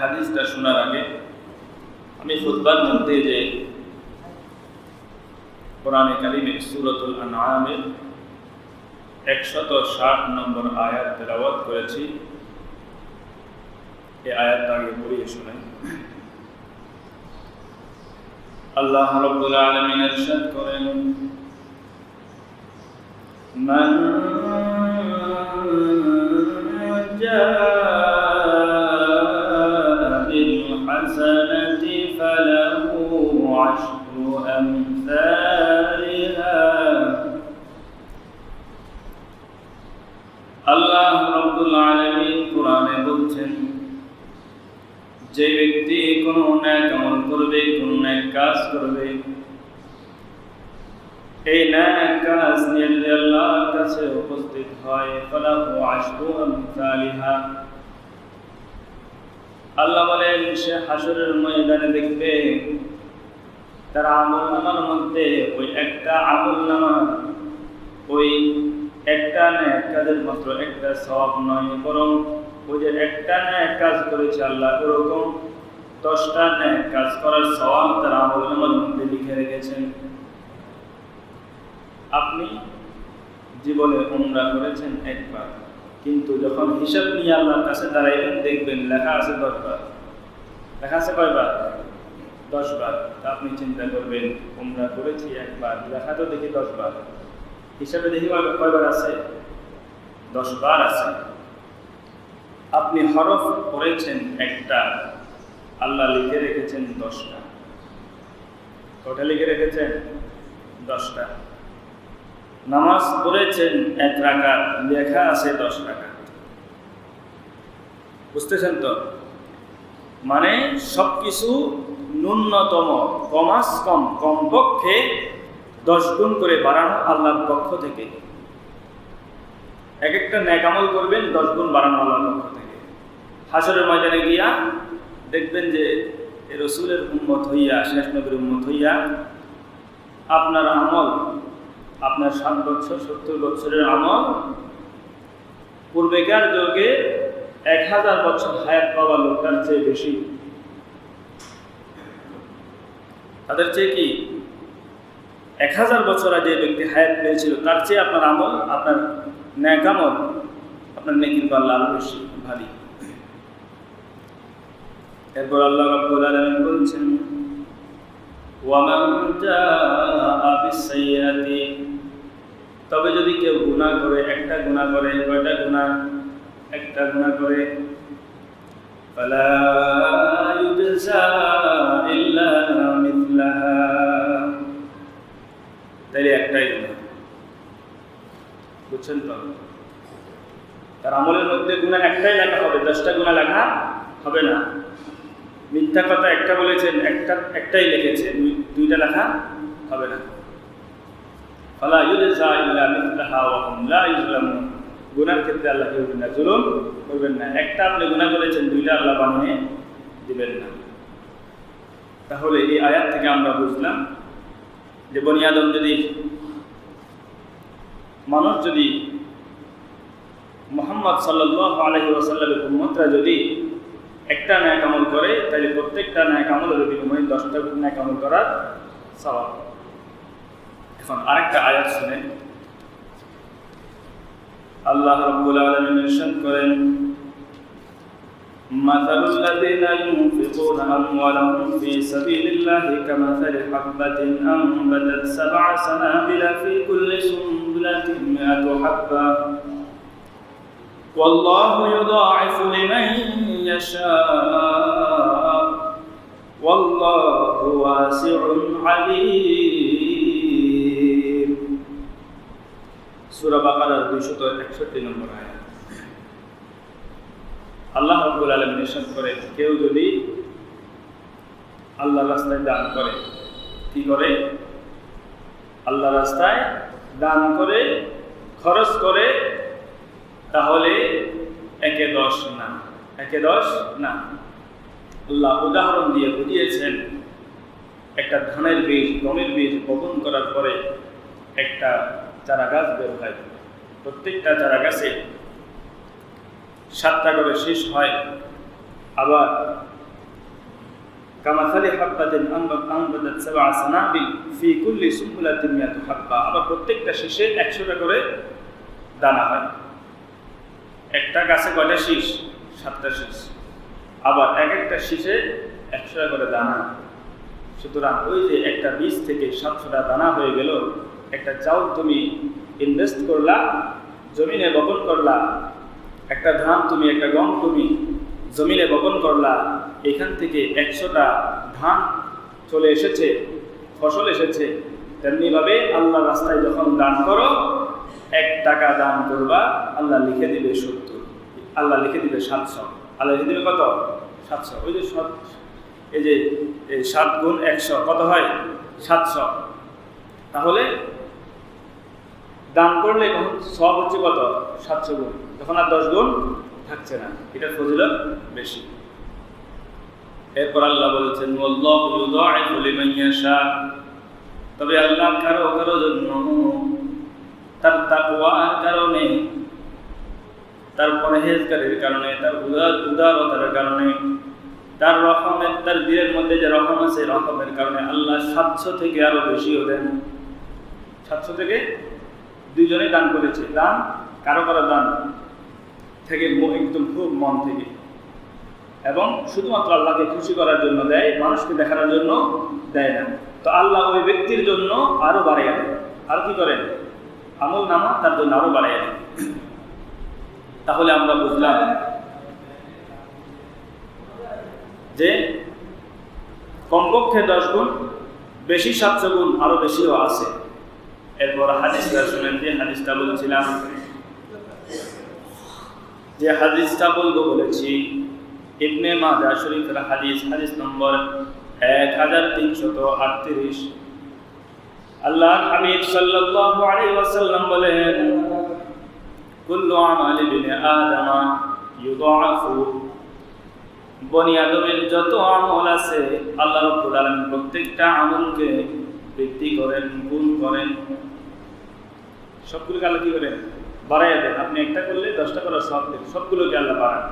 হাদিসটা শোনার আগে আমি খুতবার মধ্যে যে কোরআনে কারিমের সুরতুল আনআমের একশত ষাট নম্বর আয়াত তেলাওয়াত করেছি। এই আয়াতটা আগে পড়িয়ে শোনাই। আল্লাহ রব্বুল আলামিন ইরশাদ করেন من যে ব্যক্তি কোনো ন্যাক আমল করবে, কোনো ন্যাক কাজ করবে, এই ন্যাক কাজ নিয়ে যদি আল্লাহর কাছে উপস্থিত হয়। ফালাহু আশরু আমসালিহা আল্লাহ বলেন, সে হাসরের ময়দানে দেখবে তার আমল নামার মধ্যে ওই একটা আমল নামা ওই একটা ন্যাক কাজের মাত্র একটা সব নয়, বরং ওই যে একটা ন্যাক কাজ করেছে আল্লাহ, ওরকম দশটা ন্যাক কাজ করার সওয়াব তার আমল মধ্যে লিখে রেখেছেন। আপনি জীবনে উমরা করেছেন একবার, কিন্তু যখন হিসাব নিয়ে আল্লাহর কাছে দাঁড়াইবেন, দেখবেন লেখা আছে দশবার। লেখা আছে কয়বার? দশবার। আপনি চিন্তা করবেন, উমরা করেছি একবার লেখা তো দেখি দশবার। হিসাবে দেখি কয়- কয়বার আছে? দশবার আছে। আপনি হরফ পড়েছেন একটা, আল্লাহ লিখে রেখেছেন দশটা। কটা লিখে রেখেছেন? দশটা। নামাজ পড়েছেন এক রাকাত, লেখা আছে দশ টাকা বুঝতেছেন তো? মানে সব কিছু ন্যূনতম কমাস কম, কমপক্ষে দশ গুণ করে বাড়ানো আল্লাহর পক্ষ থেকে। এক একটা ন্যাকামল করবেন, দশ গুণ বাড়ানো আল্লাহর পক্ষ থেকে। হাসরের ময়দানে গিয়া দেখবেন যে রসুলের উন্মত হইয়া, শেষ নবীর উন্মত হইয়া আপনার আমল, আপনার ষাট বছর, সত্তর বছরের আমল পূর্বেকার যুগে এক হাজার বছর হায়াত পাওয়া লোকটার চেয়ে বেশি। তাদের চেয়ে কি? এক হাজার বছর আগে ব্যক্তি হায়াত পেয়েছিল, তার চেয়ে আপনার আমল, আপনার ন্যাক আমল, আপনার নেকির পাল্লা আরও বেশি ভারী। এরপর আল্লাহ রাব্বুল আলামিন বলছেন, ওয়ামান জাআ বিসাইয়্যাতি তবে যদি কেউ গুনাহ করে, একটা গুনাহ করে, কয়টা গুনাহ? একটা গুনাহ করে। ফালা ইউজজা ইল্লা মিথলাহা তাইলে একটাই গুনাহ। বুঝছেন তো? তার আমলের মধ্যে গুনাহ একটাই লেখা হবে, দশটা গুনাহ লেখা হবে না। মিথ্যা কথা একটা বলেছেন একটা একটাই লিখেছে দুইটা লেখা হবে না। ফালা ইউজা ইল্লা মিথলাহা ওয়া হুম লা ইউজলামুন গুনার ক্ষেত্রে আল্লাহ কেউ না, জুলুম করবেন না। একটা আপনি গুনাহ করেছেন, দুইটা আল্লাহ বানিয়ে দিবেন না। তাহলে এই আয়াত থেকে আমরা বুঝলাম যে বনি আদম যদি, মানুষ যদি মোহাম্মদ সাল্লাল্লাহু আলাইহি ওয়াসাল্লামের উম্মতরা যদি একটা ন্যায় আমল করে তাহলে প্রত্যেকটা ন্যায় আমলের বিনিময়ে দশটা ন্যায় আমল করার সওয়াব এখন আরেকটা আয়াত শুনেন আল্লাহ রাব্বুল আলামিন ইরশাদ করেন مثل الذين ينفقون أموالهم في سبيل الله كمثل حبة أنبتت سبع سنابل في كل سنبلة مئة حبة والله يضاعف لمن يشاء والله واسع عليم সূরা বাকারার 261 নম্বর আয়াত আল্লাহ রাব্বুল আলামিন ইরশাদ করে কেউ যদি আল্লাহর রাস্তায় দান করে কি করে আল্লাহ রাস্তায় দান করে খরচ করে তাহলে একে দশ না একে না। আল্লাহ উদাহরণ দিয়ে বুঝিয়েছেন, একটা ধানের বীজ, গমের বীজ বপন করার পরে একটা চারা গাছ বের হয়। প্রত্যেকটা চারা গাছে সাতটা করে শেষ হয়। আবার কামাথালি হাব্বাতিন আনবাদাত সাবআ সানাবিল ফি কুল্লি সুম্বুলাতিন মিয়াতু হাব্বা। আবার প্রত্যেকটা শীষে একশোটা করে দানা হয়। একটা গাছে কয়টা শীষ? সাতটা শীষ আবার এক একটা শীষে একশোটা করে দানা। সুতরাং ওই যে একটা বীজ থেকে সাতশোটা দানা হয়ে গেল, একটা চাউল তুমি ইনভেস্ট করলা, জমিনে বপন করলা, একটা ধান তুমি, একটা গম তুমি জমিনে বপন করলা, এখান থেকে একশোটা ধান চলে এসেছে, ফসল এসেছে। তেমনিভাবে আল্লাহ রাস্তায় যখন দান করো, এক টাকা দান করবা, আল্লাহ লিখে দিবে সত্তর আল্লাহ লিখে দিবে সাতশো। আল্লাহ লিখে দিবে কত? সাতশো। ওই যে সাত এই যে সাত গুণ একশো, কত হয়? সাতশো। তাহলে দান করলে তখন সব হচ্ছে কত? সাতশো গুণ। তখন আর দশ গুণ থাকছে না। এটার ফজিলত বেশি। এরপর আল্লাহ বলছেন তবে আল্লাহ কারও কারও জন্য তার তাকওয়ার কারণে তার পরহেজগারের কারণে, তার উদার উদারতার কারণে, তার রকমের তার বীরের মধ্যে যে রকম আছে রকমের কারণে আল্লাহ সাতশো থেকে আরও বেশিও দেন সাতশো থেকে দুইজনে দান করেছে। দান? কারও কারও দান থেকে একদম খুব মন থেকে। এবং শুধুমাত্র আল্লাহকে খুশি করার জন্য দেয়, মানুষকে দেখানোর জন্য দেয় না। তো আল্লাহ ওই ব্যক্তির জন্য আরও বাড়াইয়া দেয়। আর কি করেন? আমল নামা তার জন্য আরও বাড়াইয়া দেয়। তাহলে আমরা বুঝলাম যে কমপক্ষে দশ গুণ, বেশি সাতশো গুণ, আরও বেশিও আছে। এরপর হাদিসটা শুনেন যে হাদিসটা বলছিলাম, যে হাদিসটা বলব বলেছি, ইবনে মাজা শরীফের হাদিস হাদিস নম্বর এক হাজার তিনশত আটত্রিশ। আল্লাহ হাবিব সাল্লাল্লাহু আলাইহি ওয়াসাল্লাম বলেন কুল্লু আমালি বিনি আদামা ইউদাআফু বনি আদমের যত আমল আছে, আল্লাহ রাব্বুল আলামিন প্রত্যেকটা আমলকে বৃদ্ধি করেন, গুণ করেন। সবগুলোকে আল্লাহ কি করেন বাড়াইয়া দেন। আপনি একটা করলে দশটা করে সব দেন। সবগুলোকে আল্লাহ বাড়ান।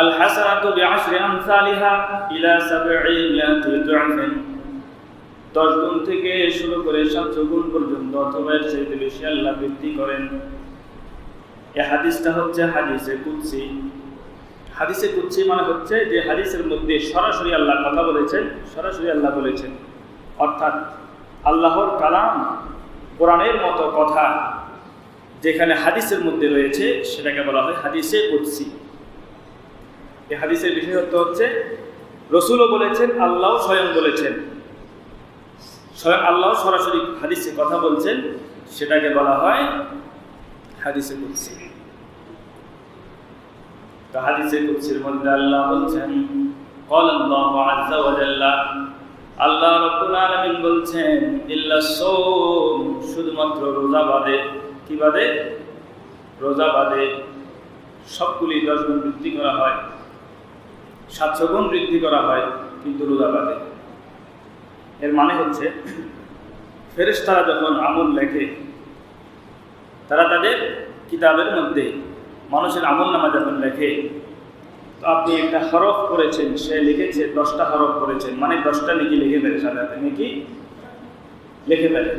আল হাসানাতু বিআশরি আমসালিহা ইলা সাবঈমিয়াতি দু'ফিন দশ গুণ থেকে শুরু করে সাতশো গুণ পর্যন্ত, অথবা এর চাইতে বেশি আল্লাহ বৃদ্ধি করেন। এই হাদিসটা হচ্ছে হাদিসে কুৎসি হাদিসে কুৎসি মানে হচ্ছে যে হাদিসের মধ্যে সরাসরি আল্লাহ কথা বলেছেন, সরাসরি আল্লাহ বলেছেন। অর্থাৎ আল্লাহর কালাম কোরআনের মতো কথা যেখানে হাদিসের মধ্যে রয়েছে, সেটাকে বলা হয় হাদিসে কুৎসি এই হাদিসের বিশেষত্ব হচ্ছে, রসুলও বলেছেন আল্লাহ স্বয়ং বলেছেন। আল্লাহ সরাসরি হাদিসে কথা বলছেন সেটাকে বলা হয় হাদিসে কুৎসি তো হাদিসে কুৎসির মধ্যে আল্লাহ বলছেন قال الله عز وجل আল্লাহ রব্বুল আলামিন বলছেন ইল্লা সোম শুধুমাত্র রোজা বাদে কি বাদে রোজা বাদে সবগুলি দশ গুণ বৃদ্ধি করা হয় সাতশো গুণ বৃদ্ধি করা হয় কিন্তু রোজা বাদে এর মানে হচ্ছে, ফেরেশতারা যখন আমল লেখে তারা তাদের কিতাবের মধ্যে মানুষের আমল নামা যখন লেখে তো আপনি একটা হরফ করেছেন, সে লিখেছে, দশটা হরফ করেছেন মানে দশটা নাকি লিখে ফেলে সাথে নাকি লিখে ফেলে।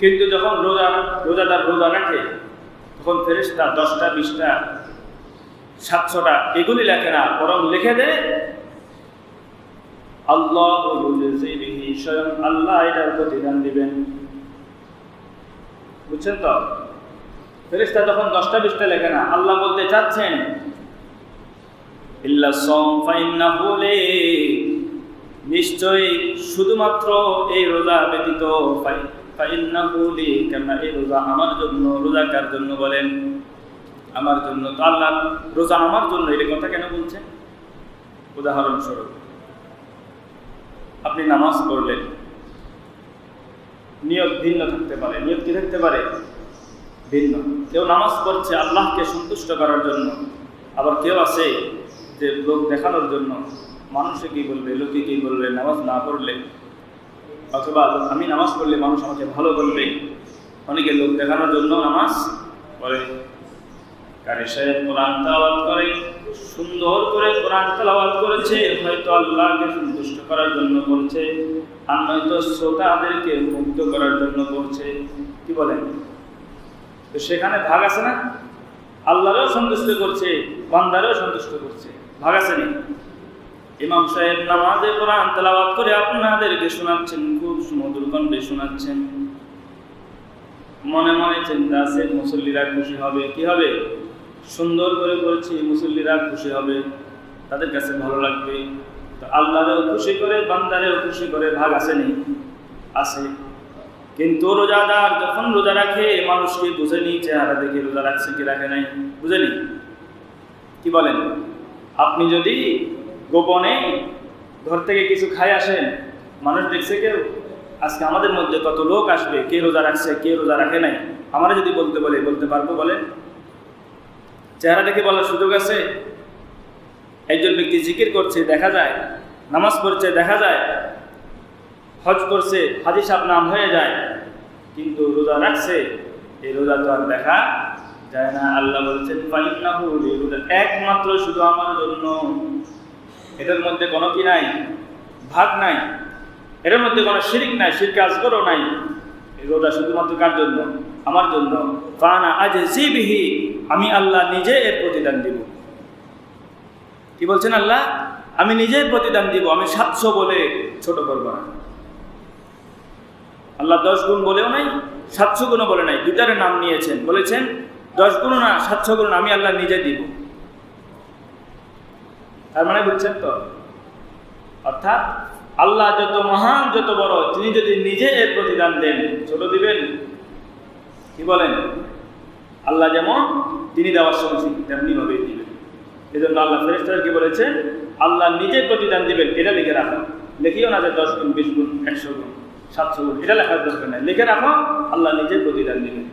কিন্তু যখন রোজা, রোজাদার রোজা রাখে, তখন ফেরেশতা দশটা, বিশটা, সাতশোটা এগুলি লেখে না, বরং লিখে দেয়, আল্লাহ স্বয়ং আল্লাহ এটার প্রতিদান দিবেন। বুঝছেন তো? ফেরেশতা যখন দশটা বিশটা লেখে না, আল্লাহ বলতে চাচ্ছেন নিশ্চয়ই শুধুমাত্র এই রোজা ব্যতীত কেননা এই রোজা আমার জন্য, রোজা কার জন্য বলেন? আমার জন্য। তো আল্লাহ রোজা আমার জন্য, এটা কথা কেন বলছেন? উদাহরণস্বরূপ। আপনি নামাজ পড়লেন নিয়ত ভিন্ন থাকতে পারে, নিয়ত কি থাকতে পারে? ভিন্ন। কেউ নামাজ পড়ছে আল্লাহকে সন্তুষ্ট করার জন্য, আবার কেউ আছে যে লোক দেখানোর জন্য, মানুষে কি বলবে, লোকে কি বলবে, নামাজ না পড়লে? অথবা আমি নামাজ পড়লে মানুষ আমাকে ভালো বলবে? অনেকে লোক দেখানোর জন্য নামাজ পড়ে। কারি সাহেব কোরআন তাওয়াত করে। সুন্দর করে কোরআন তেলাওয়াত করেছে, হয়তো আল্লাহকে সন্তুষ্ট করার জন্য করছে, আর নয়তো শ্রোতাদেরকে মুক্ত করার জন্য করছে। কি বলেন? তো সেখানে ভাগ আছে না? আল্লাহরও সন্তুষ্ট করছে, বান্দারও সন্তুষ্ট করছে। ভাগ আছে নি? ইমাম সাহেব নামাজে কোরআন তেলাওয়াত করে আপনাদেরকে শোনাচ্ছেন, খুব সুমধুর কণ্ঠে শোনাচ্ছেন। মনে মনে চিন্তা আছে, মুসল্লিরা খুশি হবে, কি হবে? সুন্দর করে বলছি, মুসল্লিরা খুশি হবে, তাদের কাছে ভালো লাগবে। তো আল্লাহরেও খুশি করে, বান্দারেও খুশি করে, ভাগ আসেনি আসে কিন্তু রোজাদার যখন রোজা রাখে মানুষকে বুঝেনি চেহারা দেখে রোজা রাখছে কি রাখে নাই? বুঝেনি কি বলেন? আপনি যদি গোপনে ঘর থেকে কিছু খাই আসেন, মানুষ দেখছে কেউ? আজকে আমাদের মধ্যে কত লোক আসবে, কে রোজা রাখছে, কে রোজা রাখে নাই? আমরা যদি বলতে বলে, বলতে পারব বলেন? চেহারা দেখে বলার সুযোগ আছে? একজন ব্যক্তি জিকির করছে, দেখা যায়। নামাজ পড়ছে, দেখা যায়। হজ করছে হাজি সাহেব নাম হয়ে যায়। কিন্তু রোজা রাখছে, এই রোজা তো আর দেখা যায় না। আল্লাহ বলছেন একমাত্র শুধু আমার জন্য। এটার মধ্যে কোনো কি নাই? ভাগ নাই। এটার মধ্যে কোনো শিরিক নাই শিরকে আজগরও নাই। এই রোজা শুধুমাত্র কার জন্য? আমার জন্য। ফানা আজ জিবিহি আমি আল্লাহ নিজে এর প্রতিদান দিব। কি বলছেন আল্লাহ? আমি নিজের প্রতিদান দিব, আমি সাতশো বলে ছোট করব না। আল্লাহ দশ গুণ বলেও নাই, সাতশো গুণও বলে নাই দুটারে নাম নিয়েছেন। বলেছেন, দশ গুণ না, সাতশো গুণ আমি আল্লাহ নিজে দিব। তার মানে বুঝছেন তো? অর্থাৎ, আল্লাহ যত মহান, যত বড়, তিনি যদি নিজে এর প্রতিদান দেন, ছোট দিবেন কি বলেন? আল্লাহ যেমন তিনি দেওয়ার তেমনি ভাবে দিবেন। এই জন্য আল্লাহ ফেরেস্তারকে বলেছে? আল্লাহ নিজে প্রতিদান দিবেন, এটা লিখে রাখো। লিখিও না যে দশ গুণ, বিশ গুণ, একশো গুণ, সাতশো গুণ, এটা লেখার দরকার নাই। লিখে রাখো, আল্লাহ নিজে প্রতিদান দিবেন।